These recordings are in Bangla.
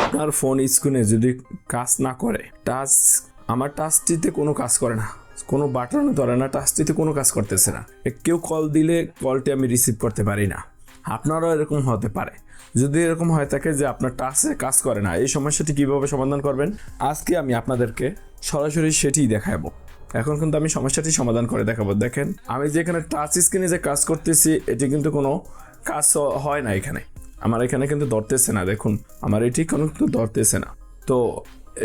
আপনার ফোন স্ক্রিনে যদি কাজ না করে টাচ আমার টাচটিতে কোনো কাজ করে না। কোনো বাটন ধরে না টাচটিতে কোনো কাজ করতেছে না। কেউ কল দিলে কলটি আমি রিসিভ করতে পারি না। আপনারও এরকম হতে পারে। যদি এরকম হয়ে থাকে যে আপনার টাচে কাজ করে না, এই সমস্যাটি কীভাবে সমাধান করবেন? আজকে আমি আপনাদেরকে সরাসরি সেটিই দেখাবো। এখন কিন্তু আমি সমস্যাটি সমাধান করে দেখাবো। দেখেন, আমি যেখানে টাচ স্ক্রিনে যে কাজ করতেছি, এটি কিন্তু কোনো কাজ হয় না এখানে। আমার এখানে কিন্তু ধরতেছে না, দেখুন, আমার এটি কোনো কিন্তু ধরতেছে না। তো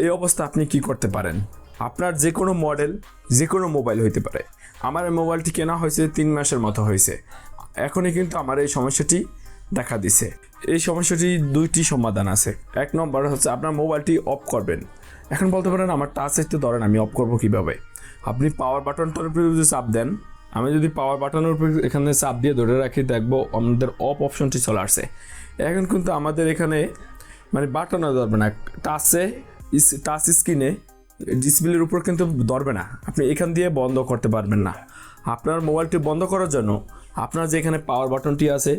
এই অবস্থা আপনি কি করতে পারেন? আপনার যে কোনো মডেল যে কোনো মোবাইল হইতে পারে। আমার এই মোবাইলটি কেনা হয়েছে তিন মাসের মতো হয়েছে। এখনই কিন্তু আমার এই সমস্যাটি দেখা দিছে। এই সমস্যাটি দুইটি সমাধান আছে। এক নম্বর হচ্ছে আপনার মোবাইলটি অফ করবেন। এখন বলতে পারেন আমার টাচ একটু ধরেন, আমি অফ করব কীভাবে? আপনি পাওয়ার বাটনটার উপরে যদি চাপ দেন, আমি যদি পাওয়ার বাটনের উপরে এখানে চাপ দিয়ে ধরে রাখি, দেখব আমাদের অফ অপশনটি চলে আসছে। এখন কিন্তু আমাদের এখানে মানে বাটনে ধরবে না। টাচে টাচ স্ক্রিনে ডিসপ্লের উপর কিন্তু ধরবে না। আপনি এখান দিয়ে বন্ধ করতে পারবেন না। আপনার মোবাইলটি বন্ধ করার জন্য আপনার যে এখানে পাওয়ার বাটনটি আছে,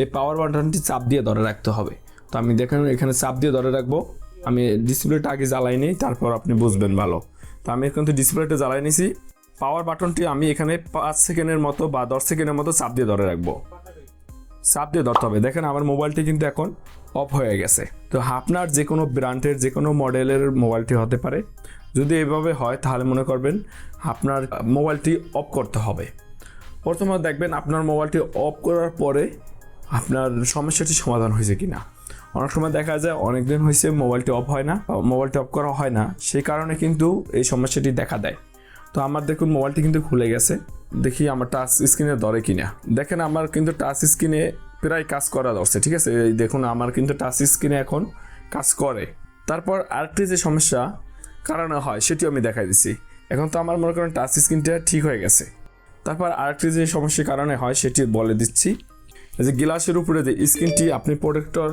এই পাওয়ার বাটনটি চাপ দিয়ে ধরে রাখতে হবে। তো আমি দেখেন, এখানে চাপ দিয়ে ধরে রাখব। আমি ডিসপ্লেটা আগে জ্বালাই নিই, তারপর আপনি বুঝবেন ভালো। তো আমি কিন্তু ডিসপ্লেটা জ্বালাই নিছি। পাওয়ার বাটনটি আমি এখানে পাঁচ সেকেন্ডের মতো বা দশ সেকেন্ডের মতো চাপ দিয়ে ধরে রাখব। চাপ দিয়ে ধরতে হবে। দেখেন আমার মোবাইলটি কিন্তু এখন অফ হয়ে গেছে। তো আপনার যে কোনো ব্র্যান্ডের যে কোনো মডেলের মোবাইলটি হতে পারে। যদি এভাবে হয়, তাহলে মনে করবেন আপনার মোবাইলটি অফ করতে হবে। প্রথমে দেখবেন আপনার মোবাইলটি অফ করার পরে আপনার সমস্যাটি সমাধান হয়েছে কিনা। অনেক সময় দেখা যায় অনেক দিন হয়েছে মোবাইলটি অফ হয় না, মোবাইলটি অফ করা হয় না। সেই কারণে কিন্তু এই সমস্যাটি দেখা দেয়। তো আমার দেখুন মোবাইলটি কিন্তু খুলে গেছে। দেখি আমার টাচ স্ক্রিনে ধরে কিনা। দেখেন আমার কিন্তু টাচ স্ক্রিনে প্রায় কাজ করা ধরছে, ঠিক আছে? এই দেখুন আমার কিন্তু টাচ স্ক্রিনে এখন কাজ করে। তারপর আরেকটি যে সমস্যা, কারণে হয়, সেটিও আমি দেখাই দিচ্ছি। এখন তো আমার মনে করেন টাচ স্ক্রিনটা ঠিক হয়ে গেছে। তারপর আরেকটি যে সমস্যার কারণে হয়, সেটি বলে দিচ্ছি। যে গ্লাসের উপরে যে স্ক্রিনটি আপনি প্রোটেক্টর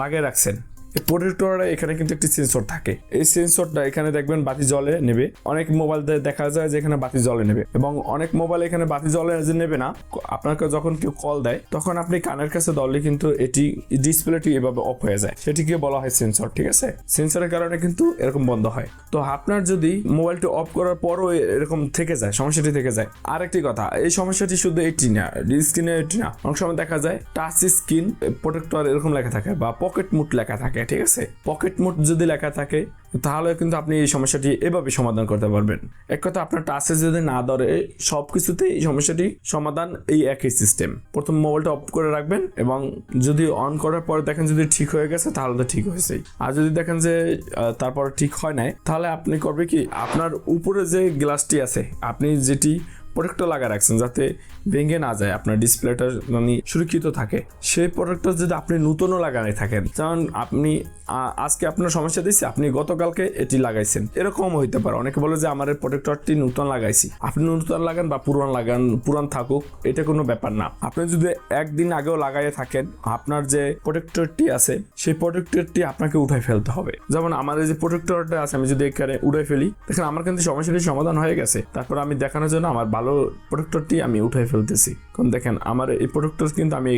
লাগিয়ে রাখছেন এই প্রোটেক্টরে এখানে কিন্তু একটি সেন্সর থাকে। এই সেন্সরটা এখানে দেখবেন বাতি জলে নেবে। অনেক মোবাইল দেখা যায় যে এখানে বাতি জলে নেবে এবং অনেক মোবাইল এখানে বাতি জলে নেবে না আপনাকে যখন কেউ কল দেয়, তখন আপনি কানের কাছে ধরলে কিন্তু এটি ডিসপ্লেটি এভাবে অফ হয়ে যায়। সেটিকে বলা হয় সেন্সর, ঠিক আছে? সেন্সরের কারণে কিন্তু এরকম বন্ধ হয়। তো আপনার যদি মোবাইলটি অফ করার পরও এরকম থেকে যায়, সমস্যাটি থেকে যায়। আরেকটি কথা, এই সমস্যাটি শুধু এটি না স্ক্রিনে এটি না। অনেক সময় দেখা যায় টাচ স্ক্রিন প্রোটেক্টর এরকম লেখা থাকে বা পকেট মুড লেখা থাকে। ঠিক আছে? পকেট মুড যদি লেখা থাকে, তাহলে কিন্তু আপনি এই সমস্যাটি এভাবে সমাধান করতে পারবেন। এক কথা, আপনার টাচে যদি না ধরে সব কিছুতে এই সমস্যাটি সমাধান এই একই সিস্টেম প্রথম মোবাইলটা অফ করে রাখবেন এবং যদি অন করার পরে দেখেন যদি ঠিক হয়ে গেছে, তাহলে তো ঠিক হয়েছেই। আর যদি দেখেন যে তারপর ঠিক হয় নাই, তাহলে আপনি করবে কি, আপনার উপরে যে গ্লাসটি আছে, আপনি যেটি প্রোডাক্টটা লাগা রাখছেন যাতে ভেঙে না যায়, আপনার ডিসপ্লেটা মানে সুরক্ষিত থাকে। সেই প্রোডাক্টটা যদি আপনি নতুনও লাগানো থাকেন, যেমন আপনি আজকে আপনার সমস্যা দিচ্ছে আপনি গতকালকে এটি লাগাইছেন। এরকম হইতে পারে। অনেকে বলে যে, আমার প্রোটেক্টরটি নতুন লাগাইছি। আপনি নতুন লাগান বা পুরান লাগান, পুরান থাকুক, এটা কোনো ব্যাপার না। আপনি যদি একদিন আগেও লাগাইয়ে থাকেন, আপনার যে প্রোটেক্টরটি আছে, সেই প্রোটেক্টরটি আপনাকে উঠাই ফেলতে হবে। যেমন আমার যে প্রোটেক্টরটা আছে, আমি যদি এখানে উঠাই ফেলি, দেখেন আমার কিন্তু সমস্যাটি সমাধান হয়ে গেছে। তারপর আমি দেখানোর জন্য আমার ভালো প্রোটেক্টরটি আমি উঠাই ফেলতেছি। কারণ দেখেন, আমার এই প্রোটেক্টর কিন্তু আমি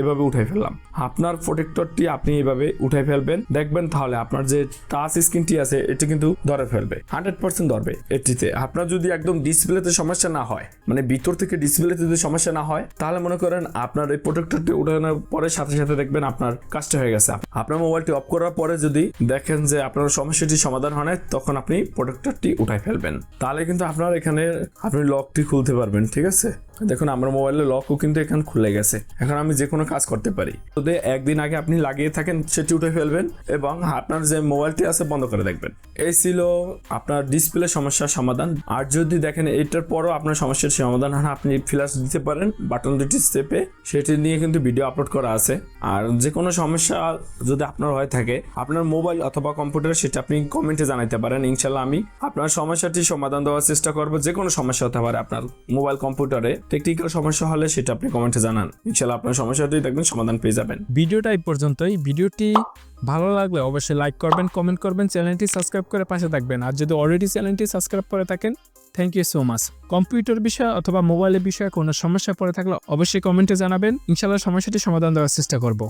এভাবে উঠাই ফেললাম। আপনার প্রোটেক্টরটি আপনি এভাবে উঠাই ফেলবেন, দেখবেন তাহলে আপনার যে টাচ স্ক্রিনটি আছে, এটি কিন্তু ধরে ফেলবে। হান্ড্রেড পার্সেন্ট ধরবে এটিতে। আপনার যদি একদম ডিসপ্লেতে সমস্যা না হয় মানে ভিতর থেকে ডিসপ্লেতে যদি সমস্যা না হয়, তাহলে মনে করেন আপনার এই প্রোটেক্টরটি উঠানোর পরে সাথে সাথে দেখবেন আপনার কাজটা হয়ে গেছে। আপনার মোবাইলটি অফ করার পরে যদি দেখেন যে আপনার সমস্যাটি সমাধান হয় তখন আপনি প্রোটেক্টরটি উঠাই ফেলবেন। তাহলে কিন্তু আপনার এখানে, আপনি লকটি খুলতে পারবেন ঠিক আছে? দেখুন, আমার মোবাইলে লকও কিন্তু এখানে খুলে গেছে। এখন আমি যে কোনো কাজ করতে পারি। যদি একদিন আগে আপনি লাগিয়ে থাকেন, সেটি উঠে ফেলবেন এবং আপনার যে মোবাইলটি আছে, বন্ধ করে দেখবেন। এই ছিল আপনার ডিসপ্লে সমস্যার সমাধান। আর যদি দেখেন, এটার পরও আপনার সমস্যার সমাধান হয় আপনি ফ্ল্যাশ দিতে পারেন বাটন দুটি স্টেপে সেটি নিয়ে কিন্তু ভিডিও আপলোড করা আছে। আর যে কোনো সমস্যা যদি আপনার হয়ে থাকে, আপনার মোবাইল অথবা কম্পিউটার সেটা আপনি কমেন্টে জানাতে পারেন। ইনশাল্লাহ আমি আপনার সমস্যাটি সমাধান দেওয়ার চেষ্টা করব। যে কোনো সমস্যা হতে পারে আপনার মোবাইল কম্পিউটারে টেকনিক্যাল সমস্যা হলে সেটা আপনি কমেন্টে জানান। ইনশাল্লাহ আপনার সমস্যাটি দেখবেন, সমাধান পেয়ে যাবেন। ভিডিওটা এই পর্যন্তই। ভিডিওটি ভালো লাগলে অবশ্যই লাইক করবেন কমেন্ট করবেন, চ্যানেলটি সাবস্ক্রাইব করে পাশে থাকবেন। আর যদি অলরেডি চ্যানেলটি সাবস্ক্রাইব করে থাকেন thank you so much computer বিষয় অথবা মোবাইলের বিষয়ে কোনো সমস্যা পড়ে থাকলে অবশ্যই কমেন্টে জানাবেন। ইনশাল্লাহ সমস্যাটি সমাধান দেওয়ার চেষ্টা করব।